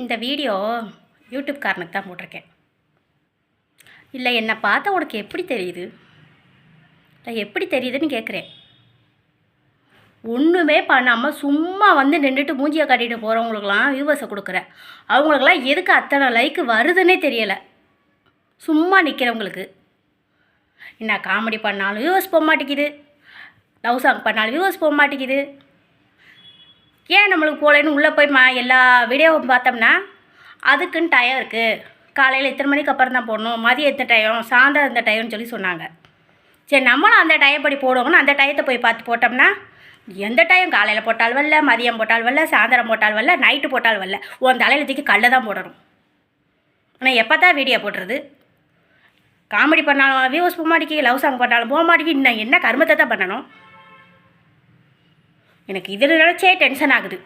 இந்த வீடியோ யூடியூப்காரனுக்கு தான் போட்டிருக்கேன். இல்லை என்னை பார்த்தா உனக்கு எப்படி தெரியுது? இல்லை எப்படி தெரியுதுன்னு கேட்குறேன். ஒன்றுமே பண்ணாமல் சும்மா வந்து நின்றுட்டு மூஞ்சியை காட்டிட்டு போகிறவங்களுக்கெல்லாம் வியூவர்ஸை கொடுக்குறேன். அவங்களுக்கெல்லாம் எதுக்கு அத்தனை லைக்கு வருதுன்னே தெரியலை. சும்மா நிற்கிறவங்களுக்கு என்ன காமெடி பண்ணாலும் வியூவர்ஸ் போக மாட்டேங்குது. லவ் சாங் பண்ணாலும் வியூவர்ஸ் போக மாட்டேங்குது. ஏன் நம்மளுக்கு போகலன்னு உள்ளே போய் மா எல்லா வீடியோவும் பார்த்தோம்னா அதுக்குன்னு டயம் இருக்குது காலையில் இத்தனை மணிக்கு அப்புறம் தான் போடணும்? மதியம் எத்தனை டயம் சாயந்தரம் இந்த டயம்னு சொல்லி சொன்னாங்க. சரி நம்மளும் அந்த டயப்படி போடுவோம்னு அந்த டயத்தை போய் பார்த்து போட்டோம்னா எந்த டைம் காலையில் போட்டால் வரல மதியம் போட்டால் வரல சாயந்தரம் போட்டால் வரல நைட்டு போட்டால் வரல. உன் தலையில் தூக்கி கல்லை தான் போடணும். ஆனால் எப்போ தான் வீடியோ போடுறது? காமெடி பண்ணாலும் வியூஸ் போக மாட்டேங்கி லவ் சாங் பண்ணாலும் போக மாட்டேங்கி இன்னும் என்ன கருமத்தை தான் பண்ணணும்? எனக்கு இதில் நினச்சே டென்ஷன் ஆகுது.